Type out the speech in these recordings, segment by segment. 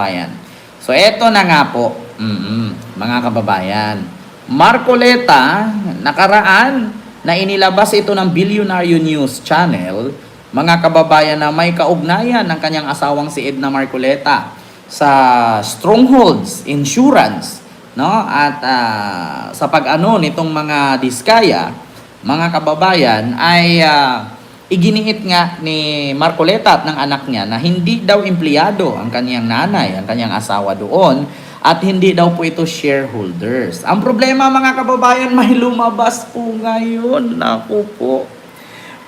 kababayan. So eto na nga po, mm mga kababayan. Marcoleta, nakaraan na inilabas ito ng Billionaire News Channel, mga kababayan na may kaugnayan ng kanyang asawang si Edna Marcoleta sa Strongholds Insurance, no? At ah, sa pag-ano nitong mga diskaya, mga kababayan ay ah, iginiit nga ni Marcoleta at ng anak niya na hindi daw empleyado ang kanyang nanay, ang kanyang asawa doon at hindi daw po ito shareholders. Ang problema mga kababayan, may lumabas po ngayon. Naku po.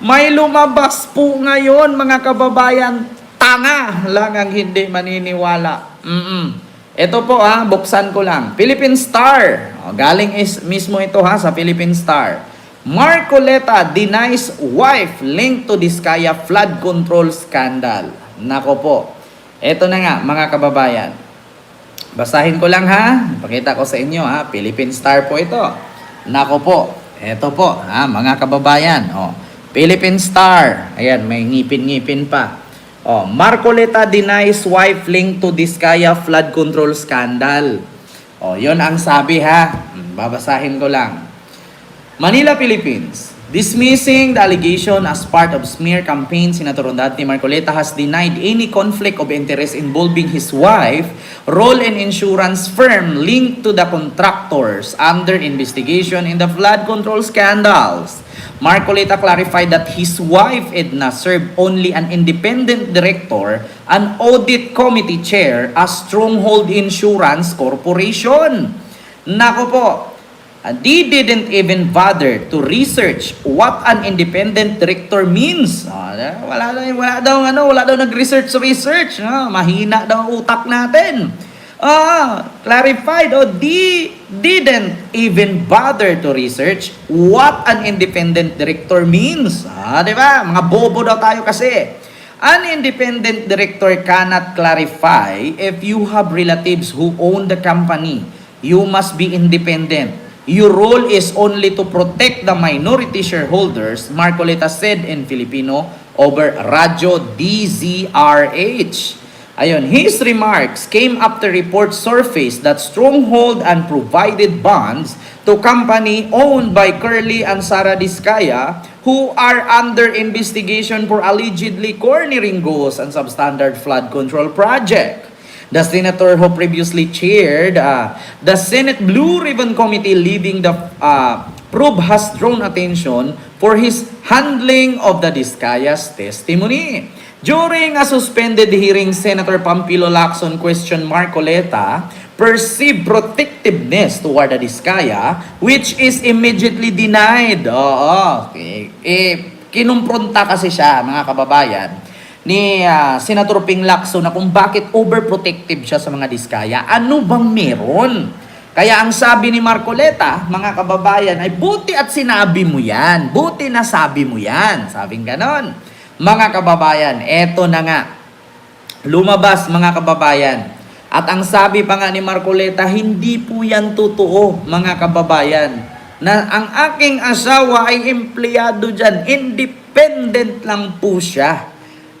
May lumabas po ngayon mga kababayan. Tanga lang ang hindi maniniwala. Mm-mm. Ito po ha, buksan ko lang. Philippine Star. O, galing is mismo ito ha sa Philippine Star. Marcoleta denies wife linked to Diskaya flood control scandal. Nako po. Ito na nga mga kababayan. Basahin ko lang ha. Pakita ko sa inyo ha. Philippine Star po ito. Nako po. Ito po ha mga kababayan. Oh. Philippine Star. Ayan, may ngipin-ngipin pa. Oh, Marcoleta denies wife linked to Diskaya flood control scandal. Oh, 'yon ang sabi ha. Hmm, Babasahin ko lang. Manila, Philippines. Dismissing the allegation as part of smear campaign, Senator Rodante Marcoleta has denied any conflict of interest involving his wife, role in insurance firm linked to the contractors under investigation in the flood control scandals. Marcoleta clarified that his wife Edna served only an independent director, an audit committee chair, as Stronghold Insurance Corporation. Nako po, they didn't even bother to research what an independent director means. Ah, wala wala daw ano, wala daw nag-research research. Ah, mahina daw utak natin. Ah, clarified oh, they didn't even bother to research what an independent director means. Ah, 'di ba? Mga bobo daw tayo kasi. An independent director cannot clarify if you have relatives who own the company. You must be independent. Your role is only to protect the minority shareholders, Marcoleta said in Filipino over Radyo DZRH. Ayun, his remarks came after reports surfaced that Stronghold and provided bonds to company owned by Curly and Sara Diskaya who are under investigation for allegedly cornering goals and substandard flood control project. The senator who previously chaired uh, the Senate Blue Ribbon Committee leading the uh, probe has drawn attention for his handling of the Discaya's testimony. During a suspended hearing, Senator Pampilo Lacson questioned Marcoleta perceived protectiveness toward the Discaya, which is immediately denied. Oo, eh, eh, kinumpronta kasi siya, mga kababayan, ni ah, Senator Ping Lacson na kung bakit overprotective siya sa mga diskaya. Ano bang meron? Kaya ang sabi ni Marcoleta, mga kababayan, ay buti at sinabi mo yan. Buti na sabi mo yan. Sabing ganon. Mga kababayan, eto na nga. Lumabas mga kababayan. At ang sabi pa nga ni Marcoleta, hindi po yan totoo mga kababayan. Na ang aking asawa ay empleyado dyan. Independent lang po siya.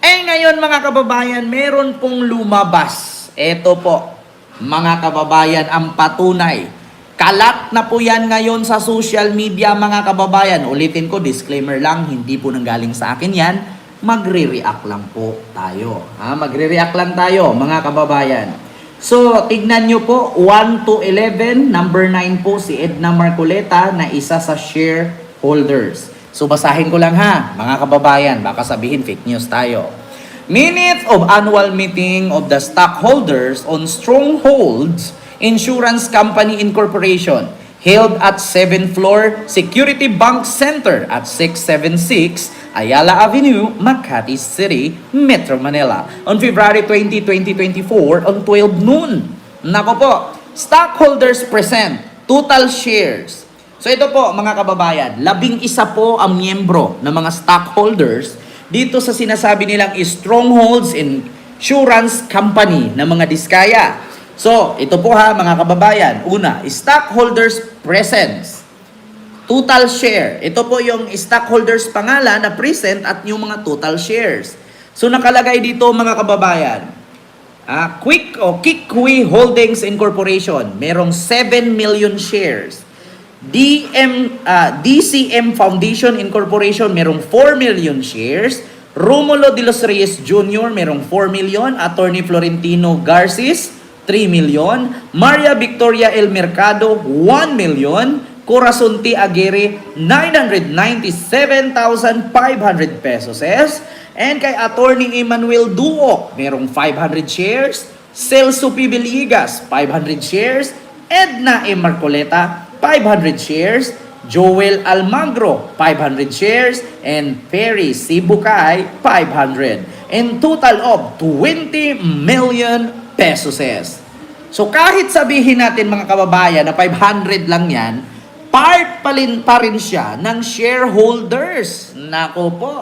Eh ngayon mga kababayan, meron pong lumabas. Ito po, mga kababayan, ang patunay. Kalat na po yan ngayon sa social media mga kababayan. Ulitin ko, disclaimer lang, hindi po nanggaling sa akin yan. Magre-react lang po tayo. Ha? Magre-react lang tayo mga kababayan. So, tignan nyo po, 1 to 11, number 9 po si Edna Marcoleta na isa sa shareholders. So basahin ko lang ha, mga kababayan, baka sabihin fake news tayo. Minutes of annual meeting of the stockholders on Strongholds Insurance Company Incorporation held at 7th floor Security Bank Center at 676 Ayala Avenue, Makati City, Metro Manila on February 20, 2024 on 12 noon. Nako po, stockholders present, total shares So ito po mga kababayan, labing isa po ang miyembro ng mga stockholders dito sa sinasabi nilang Strongholds Insurance Company ng mga diskaya. So ito po ha mga kababayan, una, stockholders presence. Total share. Ito po yung stockholders pangalan na present at yung mga total shares. So nakalagay dito mga kababayan, Ah, Quick o Kikwi Holdings Incorporation, merong 7 million shares. DM, ah, DCM Foundation Incorporation, merong 4 million shares. Romulo de los Reyes Jr., merong 4 million. Attorney Florentino Garcis, 3 million. Maria Victoria El Mercado, 1 million. Corazon T. Aguirre, 997,500 pesos. Yes? And kay Attorney Emmanuel Duo, merong 500 shares. Celso P. Villegas, 500 shares. Edna E. Marcoleta, 500 shares. Joel Almagro, 500 shares. And Perry C. Bucay, 500. In total of 20 million pesos. So kahit sabihin natin mga kababayan na 500 lang yan, part pa rin, pa rin siya ng shareholders. Nako po,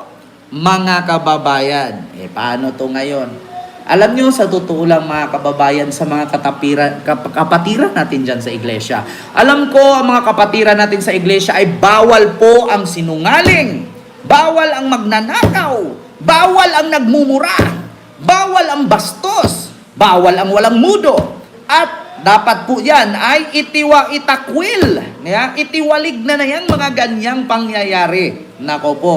mga kababayan. Eh paano to ngayon? Alam nyo, sa totoo lang mga kababayan, sa mga katapiran, kap- kapatiran natin dyan sa iglesia. Alam ko, ang mga kapatiran natin sa iglesia ay bawal po ang sinungaling. Bawal ang magnanakaw. Bawal ang nagmumura. Bawal ang bastos. Bawal ang walang mudo. At dapat po yan ay itiwa itakwil. Yeah? Itiwalig na na yan mga ganyang pangyayari. Nako po,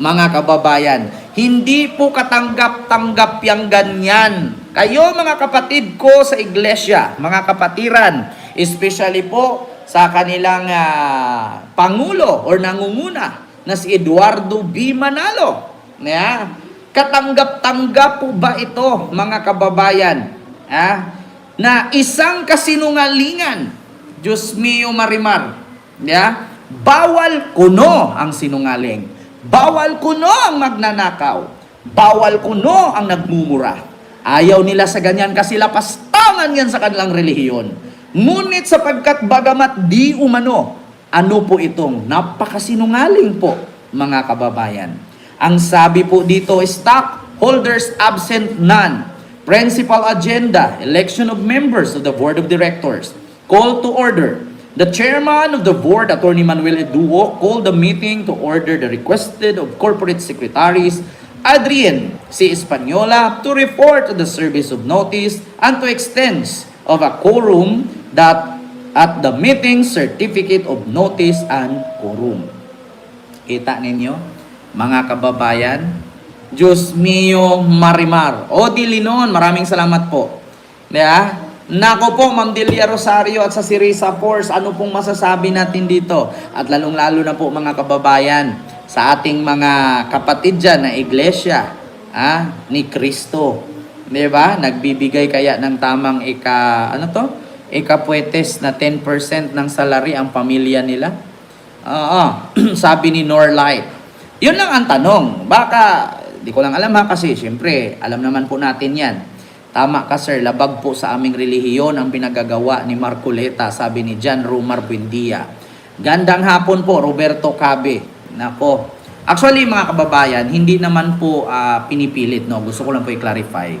mga kababayan, hindi po katanggap-tanggap yang ganyan. Kayo mga kapatid ko sa iglesia, mga kapatiran, especially po sa kanilang ah, pangulo or nangunguna na si Eduardo B. Manalo. Yeah? Katanggap-tanggap po ba ito, mga kababayan? Ah, na isang kasinungalingan, Diyos mio marimar, yeah? bawal kuno ang sinungaling. Bawal kuno ang magnanakaw. Bawal kuno ang nagmumura. Ayaw nila sa ganyan kasi lapastangan yan sa kanilang relihiyon. Ngunit sapagkat bagamat di umano, ano po itong napakasinungaling po, mga kababayan. Ang sabi po dito, stockholders absent none. Principal agenda, election of members of the board of directors. Call to order. The chairman of the board, Attorney Manuel Eduo, called the meeting to order the requested of corporate secretaries, Adrian C. Española, to report the service of notice and to extends of a quorum that at the meeting certificate of notice and quorum. Kita ninyo, mga kababayan, Diyos mio marimar. O Dilinon, maraming salamat po. Yeah? Nako po, Ma'am Delia Rosario at sa Sirisa Force, ano pong masasabi natin dito? At lalong-lalo na po mga kababayan, sa ating mga kapatid dyan na iglesia ah, ni Kristo. Di ba? Nagbibigay kaya ng tamang ika, ano to? Ikapwetes na 10% ng salary ang pamilya nila. Oo, sabi ni Norlight. Yun lang ang tanong. Baka, di ko lang alam ha, kasi syempre, alam naman po natin yan. Tama ka sir, labag po sa aming relihiyon ang pinagagawa ni Marcoleta, sabi ni John Rumar Buendia. Gandang hapon po, Roberto Cabe. Nako. Actually, mga kababayan, hindi naman po ah, pinipilit, no? Gusto ko lang po i-clarify.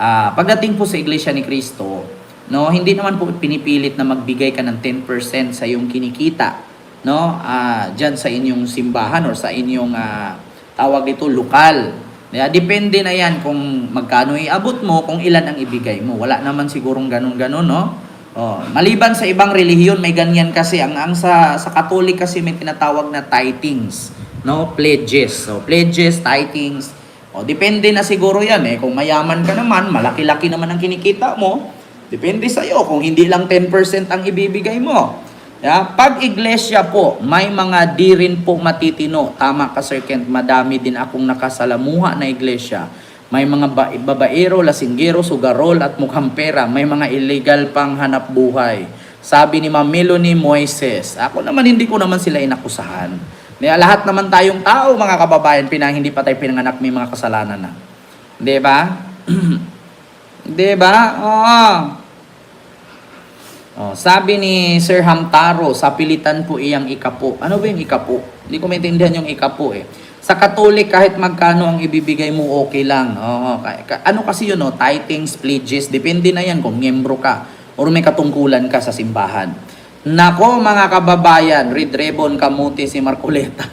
Ah, pagdating po sa Iglesia ni Cristo, no, hindi naman po pinipilit na magbigay ka ng 10% sa iyong kinikita, no? Ah, diyan sa inyong simbahan or sa inyong ah, tawag dito lokal. Yeah, depende na 'yan kung magkano iabot mo, kung ilan ang ibigay mo. Wala naman sigurong ganun-ganun, no? Oh, maliban sa ibang relihiyon may ganyan kasi ang ang sa sa Katolik kasi may tinatawag na tithings, no? Pledges. So pledges, tithings. O depende na siguro 'yan eh. Kung mayaman ka naman, malaki-laki naman ang kinikita mo. Depende sa iyo kung hindi lang 10% ang ibibigay mo. Yeah? Pag iglesia po, may mga di rin po matitino. Tama ka Sir Kent, madami din akong nakasalamuha na iglesia. May mga ba- babaero, lasinggero, sugarol at mukhang pera. May mga illegal pang hanap buhay. Sabi ni Ma'am Melanie Moises, ako naman hindi ko naman sila inakusahan. Lahat naman tayong tao, mga kababayan, pinang hindi pa tayo pinanganak may mga kasalanan na. Di ba? Di ba? Oo. Oh, sabi ni Sir Hamtaro, sa pilitan po iyang ikapo. Ano ba yung ikapo? Hindi ko maintindihan yung ikapo eh. Sa Katolik, kahit magkano ang ibibigay mo, okay lang. Oo, ka- ano kasi yun, no? tithings, pledges, depende na yan kung miyembro ka or may katungkulan ka sa simbahan. Nako mga kababayan, Red Ribbon Kamuti si Marcoleta.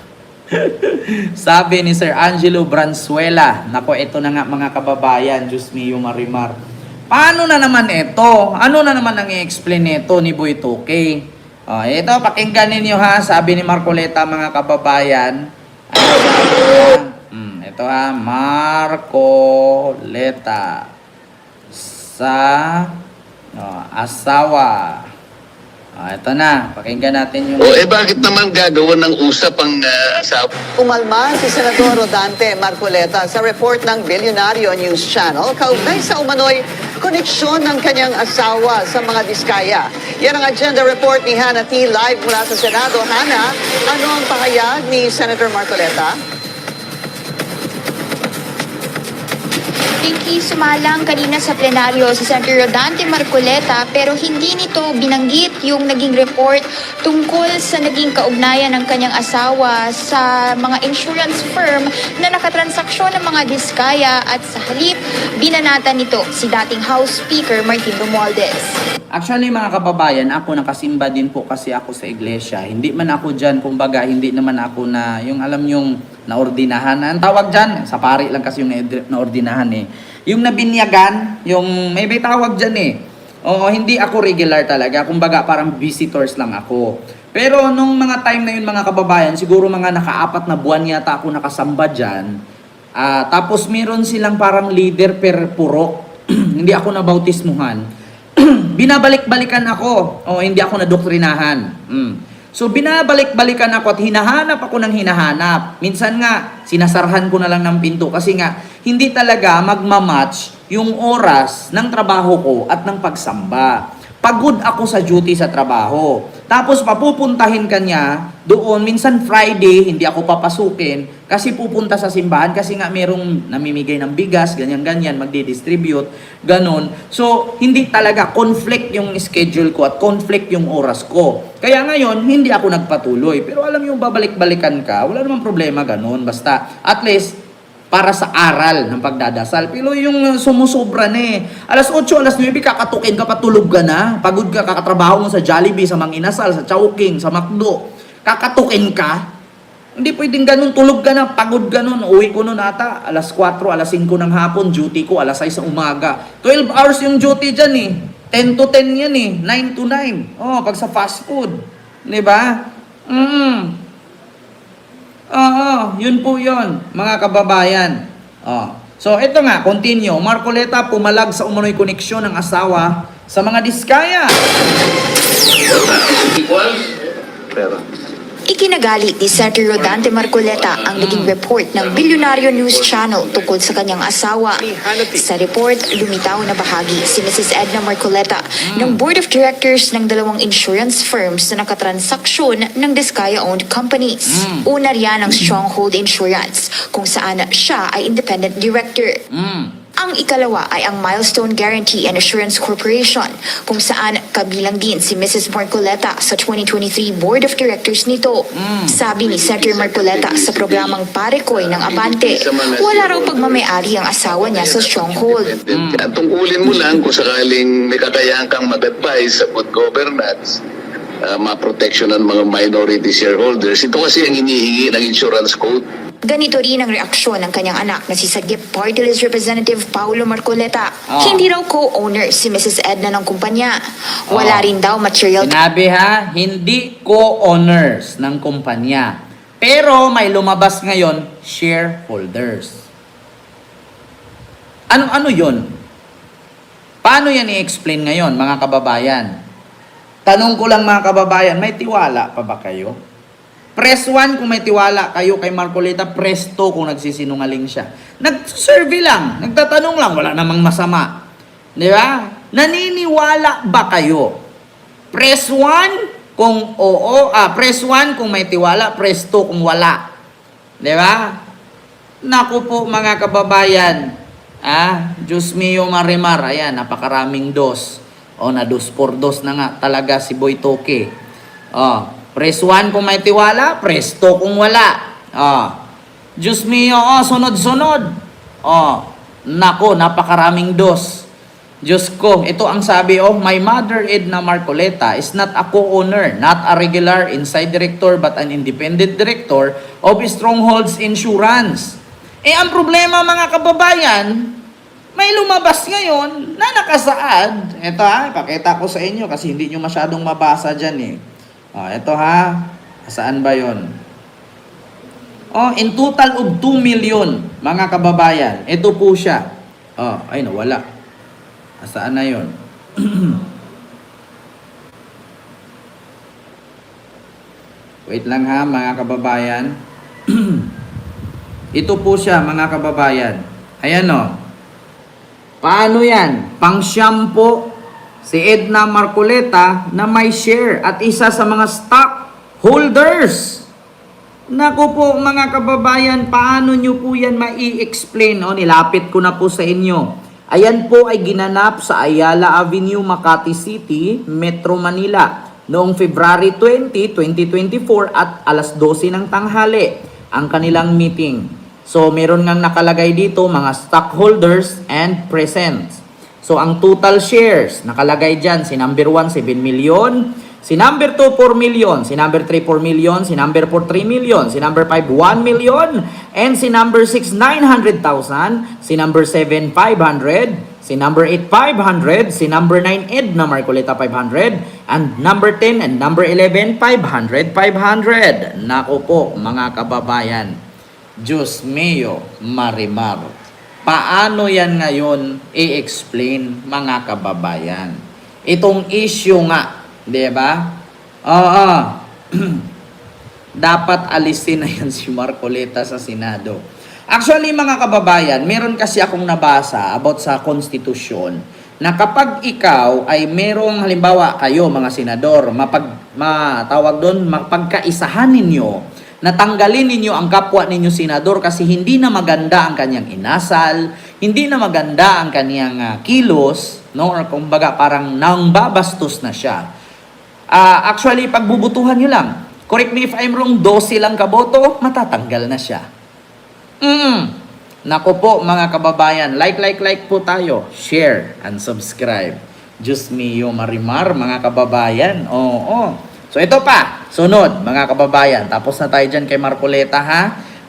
Sabi ni Sir Angelo Bransuela, nako ito na nga mga kababayan, Diyos mio marimar. Paano na naman ito? Ano na naman ang i-explain nito ni Boy Tuke? Oh, ito, pakinggan ninyo ha. Sabi ni Marcoleta, mga kababayan. Hmm, ito ha, Marcoleta sa oh, asawa. Oh, ito na, pakinggan natin yung... O eh bakit naman gagawa ng usap ang uh, asawa? Umalma si Senador Rodante Marcoleta sa report ng Bilyonaryo News Channel kaugnay sa umano'y koneksyon ng kanyang asawa sa mga diskaya. Yan ang agenda report ni Hannah T. live mula sa Senado. Hannah, ano ang pahayag ni Senator Marcoleta? Pinky, sumalang kanina sa plenaryo si Senator Rodante Marcoleta pero hindi nito binanggit yung naging report tungkol sa naging kaugnayan ng kanyang asawa sa mga insurance firm na nakatransaksyon ng mga diskaya at sa halip binanatan nito si dating House Speaker Martin Romualdez. Actually mga kababayan, ako nakasimba din po kasi ako sa iglesia. Hindi man ako dyan, kumbaga, hindi naman ako na, yung alam yung naordinahan. Ang tawag dyan, sa pari lang kasi yung na- naordinahan eh. Yung nabinyagan, yung may may tawag dyan eh. Oo, hindi ako regular talaga. Kumbaga, parang visitors lang ako. Pero nung mga time na yun mga kababayan, siguro mga nakaapat na buwan yata ako nakasamba dyan. Ah, tapos meron silang parang leader per purok. hindi ako nabautismuhan. binabalik-balikan ako. O hindi ako nadoktrinahan. Mm. So binabalik-balikan ako at hinahanap ako ng hinahanap. Minsan nga, sinasarhan ko na lang ng pinto kasi nga, hindi talaga magmamatch yung oras ng trabaho ko at ng pagsamba. Pagod ako sa duty sa trabaho. Tapos papupuntahin ka niya doon, minsan Friday, hindi ako papasukin kasi pupunta sa simbahan kasi nga merong namimigay ng bigas, ganyan-ganyan, magdi-distribute, ganon. So, hindi talaga conflict yung schedule ko at conflict yung oras ko. Kaya ngayon, hindi ako nagpatuloy. Pero alam yung babalik-balikan ka, wala namang problema ganon. Basta, at least, para sa aral ng pagdadasal. Pero yung uh, sumusobra na eh. Alas 8, alas 9, kakatukin ka, patulog ka na. Pagod ka, kakatrabaho mo sa Jollibee, sa Manginasal, sa Chowking, sa McDo. Kakatukin ka. Hindi pwedeng ganun, tulog ka na, pagod ka nun. Uwi ko nun ata, alas 4, alas 5 ng hapon, duty ko, alas 6 ng umaga. 12 hours yung duty dyan eh. 10 to 10 yan eh, 9 to 9. Oh, pag sa fast food. Di ba? Mm. Oo, yun po yun, mga kababayan. Oh. So, ito nga, continue. Marcoleta pumalag sa umano'y koneksyon ng asawa sa mga diskaya. Pero, Ikinagalit ni Senator Rodante Marcoleta ang naging report ng Bilyonaryo News Channel tungkol sa kanyang asawa. Sa report, lumitaw na bahagi si Mrs. Edna Marcoleta ng Board of Directors ng dalawang insurance firms na nakatransaksyon ng Discaya-owned companies. Una riyan ang Stronghold Insurance, kung saan siya ay independent director. Mm. Ang ikalawa ay ang Milestone Guarantee and Assurance Corporation, kung saan kabilang din si Mrs. Marcoleta sa 2023 Board of Directors nito. Sabi ni Senator Marcoleta sa programang Parekoy ng Abante, wala raw pagmamayari ang asawa niya sa Stronghold. mm. at tungkulin mo lang kung sakaling may kakayahan kang mag-advise sa good governance, uh, ma-protection ng mga minority shareholders. Ito kasi ang hinihingi ng insurance code. Ganito rin ang reaksyon ng kanyang anak na si Sagip Party List Representative Paulo Marcoleta. Ah. Hindi raw co-owner si Mrs. Edna ng kumpanya. Wala Ah. rin daw material Sinabi ha, hindi co-owners ng kumpanya. Pero may lumabas ngayon, shareholders. Ano ano 'yon? Paano yan i-explain ngayon, mga kababayan? Tanong ko lang mga kababayan, may tiwala pa ba kayo? Press 1 kung may tiwala kayo kay Marcoleta, press 2 kung nagsisinungaling siya. Nag-survey lang, nagtatanong lang, wala namang masama. Di ba? Naniniwala ba kayo? Press 1 kung oo, ah, press 1 kung may tiwala, press 2 kung wala. Di ba? Naku po mga kababayan. Ah, Diyos mio marimar. Ayan, napakaraming dos. O, na dos por dos na nga talaga si Boy Toke. Oh, press 1 kung may tiwala, press 2 kung wala. Oh, Diyos mio, oh, sunod-sunod. Oh, nako, napakaraming dos. Diyos ko, ito ang sabi, oh, my mother Edna Marcoleta is not a co-owner, not a regular inside director, but an independent director of Strongholds Insurance. Eh, ang problema mga kababayan, may lumabas ngayon na nakasaad. Ito ha, pakita ko sa inyo kasi hindi nyo masyadong mabasa dyan eh. Oh, ito ha, saan ba yon? Oh, in total of 2 million, mga kababayan. Ito po siya. Oh, ay nawala. Saan na yon? Wait lang ha, mga kababayan. Ito po siya, mga kababayan. Ayan o. Paano yan? Pang shampoo si Edna Marcoleta na may share at isa sa mga stock holders. Naku po mga kababayan, paano nyo po yan mai-explain? O, nilapit ko na po sa inyo. Ayan po ay ginanap sa Ayala Avenue, Makati City, Metro Manila noong February 20, 2024 at alas 12 ng tanghali ang kanilang meeting. So meron ngang nakalagay dito mga stockholders and presents. So ang total shares nakalagay dyan si number 1 7 million, si number 2 4 million, si number 3 4 million, si number 4 3 million, si number 5 1 million, and si number 6 900,000, si number 7 500, si number 8 500, si number 9 Edna Marcoleta 500, and number 10 and number 11 500 500. Nako po mga kababayan. Diyos mio, marimar. Paano yan ngayon i-explain mga kababayan? Itong issue nga, di ba? Oo. Dapat alisin na yan si Marcoleta sa Senado. Actually, mga kababayan, meron kasi akong nabasa about sa konstitusyon na kapag ikaw ay merong halimbawa kayo mga senador, mapag matawag doon mapagkaisahan ninyo natanggalin ninyo ang kapwa ninyo senador kasi hindi na maganda ang kanyang inasal, hindi na maganda ang kanyang ah, kilos, no? Or kumbaga parang nangbabastos na siya. Ah, actually, pagbubutuhan nyo lang, correct me if I'm wrong, 12 lang kaboto, matatanggal na siya. Mm. Nako po mga kababayan, like, like, like po tayo. Share and subscribe. Diyos mio marimar mga kababayan. Oo. So ito pa, sunod mga kababayan. Tapos na tayo dyan kay Marcoleta ha.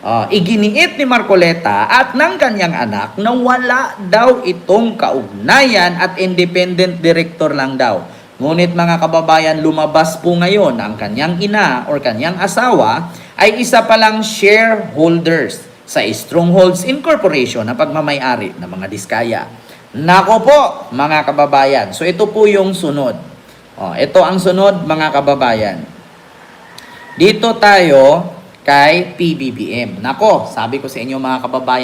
Oh, iginiit ni Marcoleta at ng kanyang anak na wala daw itong kaugnayan at independent director lang daw. Ngunit mga kababayan, lumabas po ngayon ang kanyang ina or kanyang asawa ay isa palang shareholders sa Strongholds Incorporation na pagmamayari ng mga diskaya. Nako po, mga kababayan. So ito po yung sunod. Oh, ito ang sunod, mga kababayan. Dito tayo kay PBBM. Nako, sabi ko sa inyo mga kababayan,